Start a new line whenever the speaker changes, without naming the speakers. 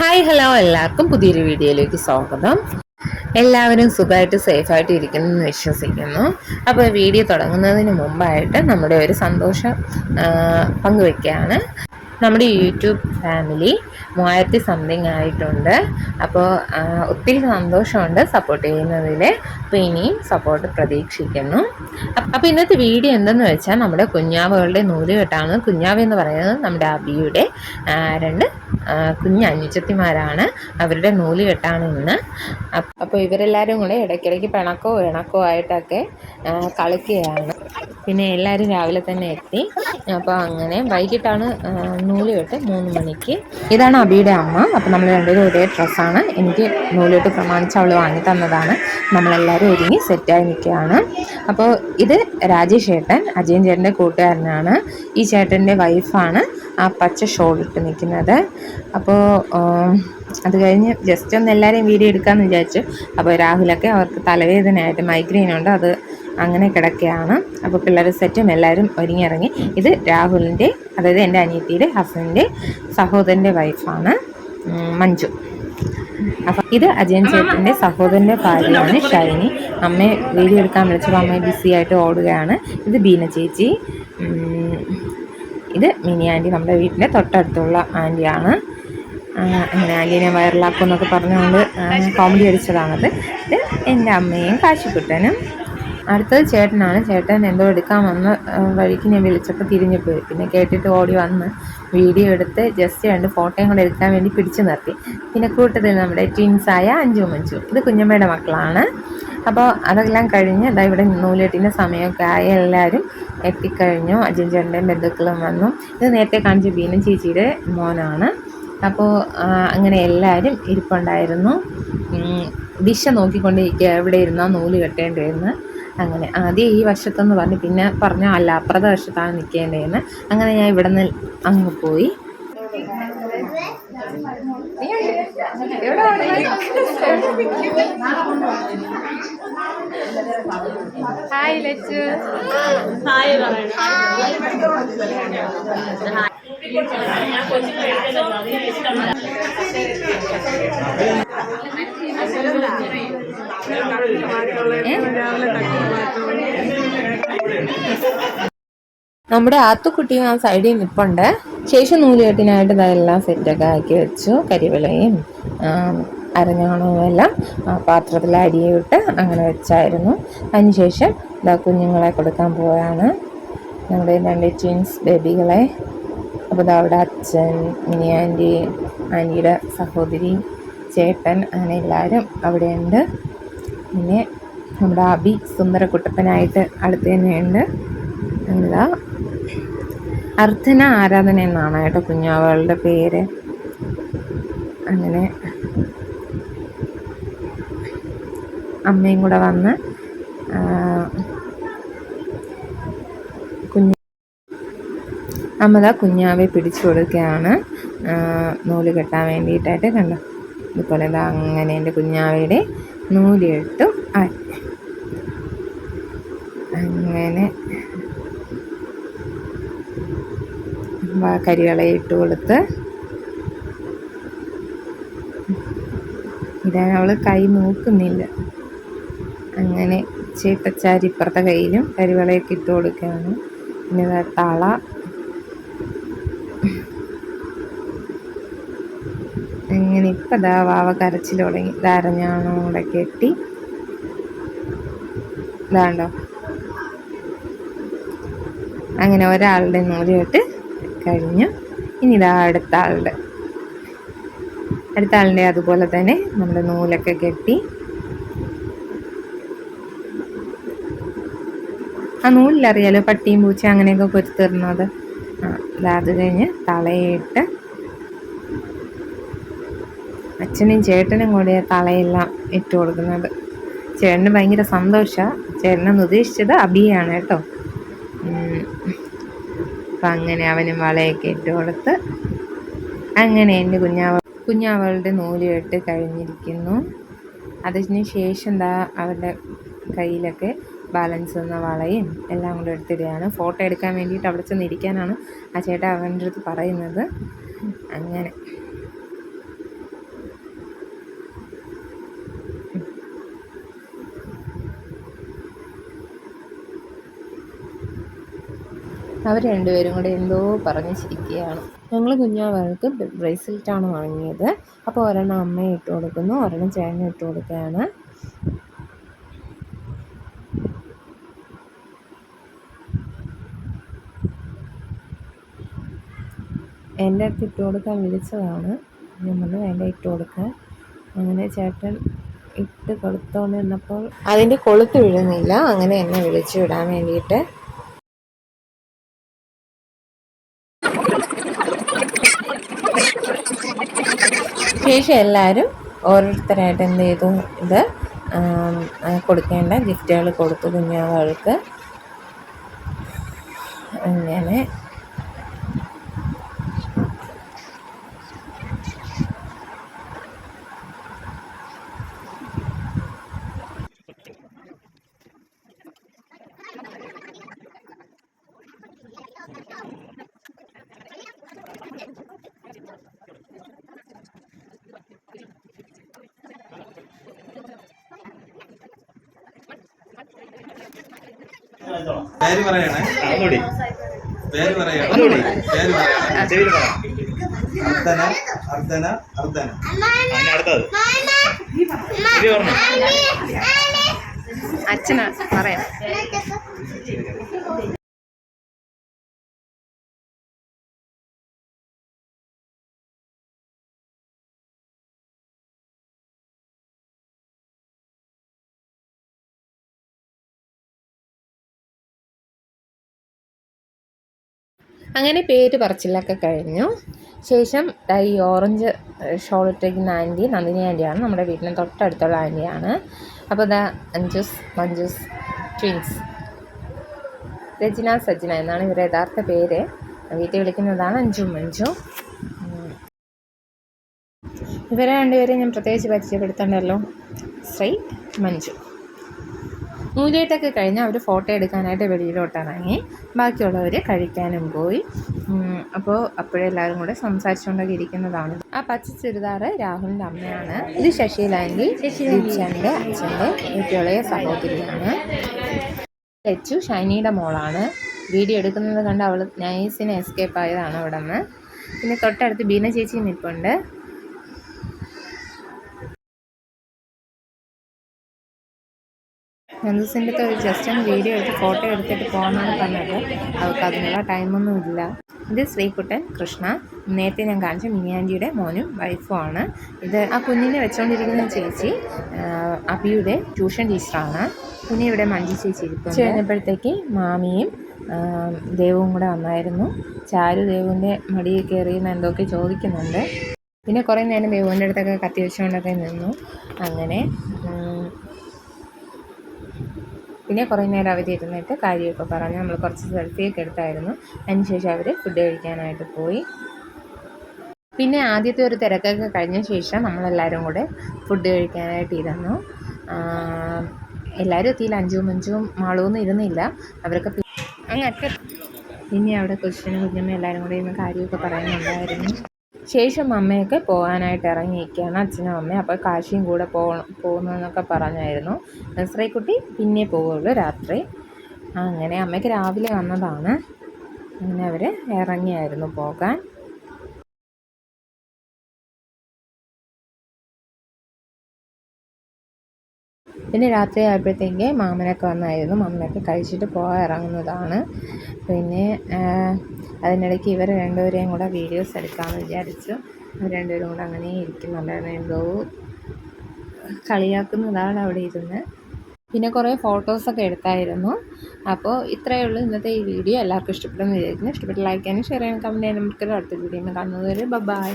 Hi hello എല്ലാവർക്കും പുതിയൊരു വീഡിയോയിലേക്ക് സ്വാഗതം. എല്ലാവരും സുഖമായിട്ട് സേഫായിട്ട് ഇരിക്കുന്നു എന്ന് വിശ്വസിക്കുന്നു. അപ്പോൾ വീഡിയോ തുടങ്ങുന്നതിന് മുമ്പായിട്ട് നമ്മുടെ ഒരു സന്തോഷം പങ്കുവെക്കുകയാണ്. നമ്മുടെ യൂട്യൂബ് ഫാമിലി മൂവായിരത്തി സംതിങ് ആയിട്ടുണ്ട്. അപ്പോൾ ഒത്തിരി സന്തോഷമുണ്ട് സപ്പോർട്ട് ചെയ്യുന്നതിൽ അപ്പോൾ ഇനിയും സപ്പോർട്ട് പ്രതീക്ഷിക്കുന്നു. അപ്പോൾ ഇന്നത്തെ വീഡിയോ എന്തെന്ന് വെച്ചാൽ നമ്മുടെ കുഞ്ഞാവകളുടെ നൂലുകെട്ടാണ് കുഞ്ഞാവ് എന്ന് പറയുന്നത് നമ്മുടെ അബിയുടെ രണ്ട് കുഞ്ഞ് അനുജത്തിമാരാണ് അവരുടെ നൂലുകെട്ടാണ് ഇന്ന് അപ്പോൾ ഇവരെല്ലാവരും കൂടെ ഇടയ്ക്കിടയ്ക്ക് പിണക്കോ ഇണക്കോ ആയിട്ടൊക്കെ കളിക്കുകയാണ്. പിന്നെ എല്ലാവരും രാവിലെ തന്നെ എത്തി. അപ്പോൾ അങ്ങനെ വൈകിട്ടാണ് നൂൽ നൂലുകെട്ട് മൂന്ന് മണിക്ക്. ഇതാണ് അബിയുടെ അമ്മ. അപ്പോൾ നമ്മൾ രണ്ടുപേരും ഒരേ ഡ്രസ്സാണ് എനിക്ക് നൂലിട്ട് പ്രമാണിച്ച് അവൾ വാങ്ങി തന്നതാണ്. നമ്മളെല്ലാവരും ഒരുങ്ങി സെറ്റായി നിൽക്കുകയാണ്. അപ്പോൾ ഇത് രാജേഷ് ചേട്ടൻ അജയൻ ചേട്ടന്റെ കൂട്ടുകാരനാണ്. ഈ ചേട്ടന്റെ വൈഫാണ് ആ പച്ച ഷോൾ ഇട്ട് നിൽക്കുന്നത്. അപ്പോൾ അത് കഴിഞ്ഞ് ജസ്റ്റ് ഒന്ന് എല്ലാവരെയും വീഡിയോ എടുക്കാമെന്ന് വിചാരിച്ചു. അപ്പോൾ രാഹുലൊക്കെ അവർക്ക് തലവേദനയായിട്ട് മൈഗ്രെയിൻ ഉണ്ട്. അത് അങ്ങനെ കിടക്കുകയാണ്. അപ്പോൾ പിള്ളേർ സെറ്റും എല്ലാവരും ഒരുങ്ങിയിറങ്ങി. ഇത് രാഹുലിന്റെ അതായത് എന്റെ അനിയത്തിയുടെ ഹസ്ബൻഡിന്റെ സഹോദരന്റെ വൈഫാണ് മഞ്ജു. അപ്പം ഇത് അജയൻ ചേട്ടന്റെ സഹോദരന്റെ ഭാര്യയാണ് ഷൈനി. അമ്മയെ വീഡിയോ എടുക്കാൻ വിളിച്ചപ്പോൾ അമ്മയെ ബിസി ആയിട്ട് ഓടുകയാണ്. ഇത് ബീന ചേച്ചി. ഇത് മിനി ആന്റി നമ്മുടെ വീട്ടിന്റെ തൊട്ടടുത്തുള്ള ആന്റിയാണ് അങ്ങനെ ആന്റീനെ വൈറലാക്കും എന്നൊക്കെ പറഞ്ഞുകൊണ്ട് കോമഡി അടിച്ചതാണത്. ഇത് എന്റെ അമ്മയും കാശിക്കുട്ടനും. അടുത്തത് ചേട്ടനാണ്. ചേട്ടൻ എന്തോ എടുക്കാൻ വന്ന വഴിക്ക് ഞാൻ വിളിച്ചപ്പോൾ തിരിഞ്ഞു പോയി. പിന്നെ കേട്ടിട്ട് ഓടി വന്ന് വീഡിയോ എടുത്ത് ജസ്റ്റ് രണ്ട് ഫോട്ടോയും കൂടെ എടുക്കാൻ വേണ്ടി പിടിച്ചു നിർത്തി. പിന്നെ കൂട്ടത്തിൽ നമ്മുടെ ട്വിൻസായ അഞ്ചു മഞ്ചു ഇത് കുഞ്ഞമ്മയുടെ മക്കളാണ്. അപ്പോൾ അതെല്ലാം കഴിഞ്ഞ് അതാ ഇവിടെ നൂലെട്ടിന്റെ സമയമൊക്കെ ആയ. എല്ലാവരും എത്തിക്കഴിഞ്ഞു. അജയൻ ചേട്ടന്റെയും ബന്ധുക്കളും വന്നു. ഇത് നേരത്തെ കാണിച്ച ബീനും ചേച്ചിയുടെ മോനാണ്. അപ്പോൾ അങ്ങനെ എല്ലാവരും ഇരിപ്പുണ്ടായിരുന്നു. ദിശ നോക്കിക്കൊണ്ടിരിക്കുക എവിടെ ഇരുന്നാൽ നൂൽ കെട്ടേണ്ടതെന്ന്. അങ്ങനെ. ആദ്യം ഈ വശത്തെന്ന് പറഞ്ഞ്. പിന്നെ പറഞ്ഞ അല്ല അപ്പുറത്തെ വശത്താണ് നിൽക്കേണ്ടതെന്ന് അങ്ങനെ ഞാൻ ഇവിടെ നിന്ന് അങ്ങ് പോയി. ഹായ് ലച്ചു നമ്മുടെ ആത്തുക്കുട്ടിയും ആ സൈഡിൽ നിൽപ്പുണ്ട് ശേഷം നൂലുകെട്ടിനായിട്ട് ഇതെല്ലാം സെറ്റൊക്കെ ആക്കി വെച്ചു. കരിവിളയും അരഞ്ഞാണവും എല്ലാം പാത്രത്തിൽ അരിയിട്ട് അങ്ങനെ വെച്ചായിരുന്നു. അതിനുശേഷം ഇതാ കുഞ്ഞുങ്ങളെ കൊടുക്കാൻ പോവാണ്. നമ്മുടെ രണ്ട് ട്വിൻസ് ബേബികളെ. അപ്പോൾ ഇതാ അവിടെ അച്ഛൻ മിനി ആന്റി ആന്റിയുടെ സഹോദരി ചേട്ടൻ അങ്ങനെ എല്ലാവരും അവിടെയുണ്ട്. പിന്നെ നമ്മുടെ അബി സുന്ദരക്കുട്ടപ്പനായിട്ട് അടുത്ത് തന്നെയുണ്ട്. എന്താ അർത്ഥന ആരാധന എന്നാണ് കേട്ടോ കുഞ്ഞാവളുടെ പേര്. അങ്ങനെ അമ്മയും കൂടെ വന്ന് കുഞ്ഞ അമ്മത കുഞ്ഞാവെ പിടിച്ചു കൊടുക്കുകയാണ്. നൂൽ കെട്ടാൻ വേണ്ടിയിട്ടായിട്ട് കണ്ടോ? ഇതുപോലെ ഇതാ അങ്ങനെ എന്റെ കുഞ്ഞാവയുടെ നൂൽ ആറ്റ് അങ്ങനെ. കരികളെ ഇട്ട് കൊടുത്ത്. ഇതാണ് അവൾ കൈ നോക്കുന്നില്ല അങ്ങനെ ചേട്ടച്ചാരി ഇപ്പുറത്തെ കയ്യിലും കരിവളയൊക്കെ ഇട്ട് കൊടുക്കുകയാണ്. പിന്നെ തള അങ്ങനെ ഇപ്പം ദാ വാവ കരച്ചിൽ തുടങ്ങി. ധാരഞ്ഞാണോ കൂടെ കെട്ടി. ഇതാണ്ടോ അങ്ങനെ ഒരാളുടെ നൂലിട്ട് കഴിഞ്ഞു. ഇനി ഇതാ അടുത്ത ആളുടെ. അടുത്ത ആളിന്റെ അതുപോലെ തന്നെ നമ്മുടെ നൂലൊക്കെ കെട്ടി. ആ നൂലിലറിയാലോ? പട്ടിയും പൂച്ച അങ്ങനെയൊക്കെ കൊരുത്തിടുന്നത് അത് കഴിഞ്ഞ് തളയിട്ട് അച്ഛനും ചേട്ടനും കൂടെ തളയെല്ലാം ഇട്ട് കൊടുക്കുന്നത്. ചേട്ടന് ഭയങ്കര സന്തോഷമാണ് ചേട്ടനെന്ന് ഉദ്ദേശിച്ചത് അബിയാണ് കേട്ടോ. അപ്പം അങ്ങനെ അവനും വളയൊക്കെ ഇട്ട് കൊടുത്ത് അങ്ങനെ എന്റെ കുഞ്ഞാവ കുഞ്ഞാവളുടെ നൂൽ കെട്ട് കഴിഞ്ഞിരിക്കുന്നു. അതിന് ശേഷം എന്താ അവരുടെ കയ്യിലൊക്കെ ബാലൻസ് വന്ന വളയും എല്ലാം കൂടെ എടുത്തിടുകയാണ്. ഫോട്ടോ എടുക്കാൻ വേണ്ടിയിട്ട് അവിടെ ചെന്ന് ഇരിക്കാനാണ് ആ ചേട്ടൻ അവന്റെ അടുത്ത് പറയുന്നത്. അങ്ങനെ. അവർ രണ്ടുപേരും കൂടെ എന്തോ പറഞ്ഞ് ചിരിക്കുകയാണ്. ഞങ്ങൾ കുഞ്ഞാവൾക്ക് ബ്രേസ്ലെറ്റാണ് വാങ്ങിയത്. അപ്പോൾ ഒരെണ്ണം അമ്മ ഇട്ട് കൊടുക്കുന്നു ഒരെണ്ണം ചേട്ടൻ ഇട്ട് കൊടുക്കുകയാണ്. എന്റെ അടുത്ത് ഇട്ട് കൊടുക്കാൻ വിളിച്ചതാണ്. ഞാൻ പറഞ്ഞു വേണ്ട ഇട്ട് കൊടുക്കാൻ അങ്ങനെ ചേട്ടൻ ഇട്ട് കൊടുത്തോണ്ട് നിന്നപ്പോൾ അതിന്റെ കൊളുത്ത് വിഴുന്നില്ല. അങ്ങനെ എന്നെ വിളിച്ചു വിടാൻ വേണ്ടിയിട്ട് ശേഷം എല്ലാവരും ഓരോരുത്തരായിട്ട് എന്ത് ചെയ്തു? ഇത് കൊടുക്കേണ്ട ഗിഫ്റ്റുകൾ കൊടുത്തു കുഞ്ഞാവൾക്ക്. അങ്ങനെ.
പേര് പറയണേ. പേര് പറയണേ. പേര് പറയണേ. അർദ്ധന അർദ്ധന അർദ്ധന.
അടുത്തത്.
അച്ഛനാ പറയാം. അങ്ങനെ പേര് പറച്ചിലൊക്കെ കഴിഞ്ഞു. ശേഷം ഈ ഓറഞ്ച് ഷോൾ ഇട്ടിരിക്കുന്ന ആന്റി നന്ദിനി ആന്റിയാണ്. നമ്മുടെ വീട്ടിന് തൊട്ടടുത്തുള്ള ആന്റിയാണ്. അപ്പോൾ ഇതാ അഞ്ചുസ് മഞ്ജുസ് ട്വിൻസ്. രജന സജ്ജന എന്നാണ് ഇവരുടെ യഥാർത്ഥ പേര്. വീട്ടിൽ വിളിക്കുന്നതാണ് അഞ്ജു മഞ്ജു. ഇവരെ രണ്ടുപേരെയും ഞാൻ പ്രത്യേകിച്ച് പരിചയപ്പെടുത്തണ്ടല്ലോ ശ്രീ മഞ്ജു. നൂലേറ്റൊക്കെ കഴിഞ്ഞ് അവർ ഫോട്ടോ എടുക്കാനായിട്ട് വെളിയിലോട്ട് ഇറങ്ങി ബാക്കിയുള്ളവർ കഴിക്കാനും പോയി. അപ്പോൾ അപ്പോഴെല്ലാവരും കൂടെ സംസാരിച്ചുകൊണ്ടൊക്കെ ഇരിക്കുന്നതാണ്. ആ പച്ച ചുരിദാറ് രാഹുലിന്റെ അമ്മയാണ്. ഇത് ശശിലാൻഡി ശശിന്റെ അച്ഛന്റെ ഏറ്റവും ഇളയ സഹോദരിയാണ്. ലച്ചു ഷൈനിയുടെ മോളാണ്. വീഡിയോ എടുക്കുന്നത് കണ്ട് അവൾ നൈസിന് എസ്കേപ്പ് ആയതാണ് അവിടെ നിന്ന് പിന്നെ തൊട്ടടുത്ത് ബീന ചേച്ചി നിൽപ്പുണ്ട് നന്ദുസിന്റെ ഒരു ജസ്റ്റ് ഒന്ന് വീഡിയോ എടുത്ത് ഫോട്ടോ എടുത്തിട്ട് പോകാമെന്നാണ് പറഞ്ഞത്. അവൾക്ക് അതിനുള്ള ടൈമൊന്നും ഇല്ല. ഇത് ശ്രീകുട്ടൻ കൃഷ്ണ. നേരത്തെ ഞാൻ കാണിച്ച മിനിയാന്റിയുടെ മോനും വൈഫും ആണ്. ഇത് ആ കുഞ്ഞിനെ വെച്ചുകൊണ്ടിരിക്കുന്ന ചേച്ചി അബിയുടെ ട്യൂഷൻ ടീച്ചറാണ് കുഞ്ഞി ഇവിടെ മഞ്ജു ചേച്ചി ഇരിക്കും കഴിഞ്ഞപ്പോഴത്തേക്ക് മാമിയും ദേവും കൂടെ വന്നായിരുന്നു. ചാരു ദേവുവിന്റെ മടിയിൽ കയറി എന്തൊക്കെ ചോദിക്കുന്നുണ്ട്. പിന്നെ കുറേ നേരം ദേവുവിന്റെ അടുത്തൊക്കെ കത്തി വെച്ചുകൊണ്ടൊക്കെ നിന്നു. അങ്ങനെ പിന്നെ കുറേ നേരം അവധി ഇരുന്നിട്ട് കാര്യമൊക്കെ പറഞ്ഞ് നമ്മൾ കുറച്ച് സെൽഫിയൊക്കെ എടുത്തായിരുന്നു. അതിനുശേഷം അവർ ഫുഡ് കഴിക്കാനായിട്ട് പോയി. പിന്നെ ആദ്യത്തെ ഒരു തിരക്കൊക്കെ കഴിഞ്ഞ ശേഷം നമ്മളെല്ലാവരും കൂടെ ഫുഡ് കഴിക്കാനായിട്ട് ഇരുന്നു. എല്ലാവരും എത്തിയില്ല. അഞ്ചും അഞ്ചും മാളൊന്നും ഇരുന്നില്ല. അവരൊക്കെ അങ്ങ് ഇനി അവിടെ കൊച്ചിനും കുഞ്ഞമ്മ എല്ലാവരും കൂടെ ഇരുന്ന് കാര്യമൊക്കെ പറയുന്നുണ്ടായിരുന്നു. ശേഷം അമ്മയൊക്കെ പോകാനായിട്ട് ഇറങ്ങിയിരിക്കുകയാണ്. അച്ഛനും അമ്മയും അപ്പോൾ കാശിയും കൂടെ പോകണം പോകുന്നതെന്നൊക്കെ പറഞ്ഞായിരുന്നു. നസ്രൈക്കുട്ടി പിന്നെ പോവുള്ളൂ രാത്രി. അങ്ങനെ അമ്മയ്ക്ക് രാവിലെ വന്നതാണ്. അങ്ങനെ അവർ ഇറങ്ങിയായിരുന്നു പോകാൻ. പിന്നെ രാത്രി ആയപ്പോഴത്തേക്ക് മാമനൊക്കെ വന്നായിരുന്നു. മാമനൊക്കെ കഴിച്ചിട്ട് പോകാൻ ഇറങ്ങുന്നതാണ്. പിന്നെ അതിനിടയ്ക്ക് ഇവർ രണ്ടുപേരെയും കൂടെ വീഡിയോസ് എടുക്കാമെന്ന് വിചാരിച്ചു. രണ്ടുപേരും കൂടെ അങ്ങനെ ഇരിക്കുന്നുണ്ടായിരുന്നു എന്തോ കളിയാക്കുന്നതാണ് അവിടെ ഇരുന്ന്. പിന്നെ കുറേ ഫോട്ടോസൊക്കെ എടുത്തായിരുന്നു. അപ്പോൾ ഇത്രയേ ഉള്ളൂ ഇന്നത്തെ ഈ വീഡിയോ എല്ലാവർക്കും ഇഷ്ടപ്പെടുമെന്ന് വിചാരിക്കുന്നു. ഇഷ്ടപ്പെട്ട ലൈക്ക് ചെയ്യാനും ഷെയർ ചെയ്യാനും കമന്റ് ചെയ്യാനും നമുക്ക് അടുത്ത വീഡിയോ കാണുന്നത് വരെ ബൈ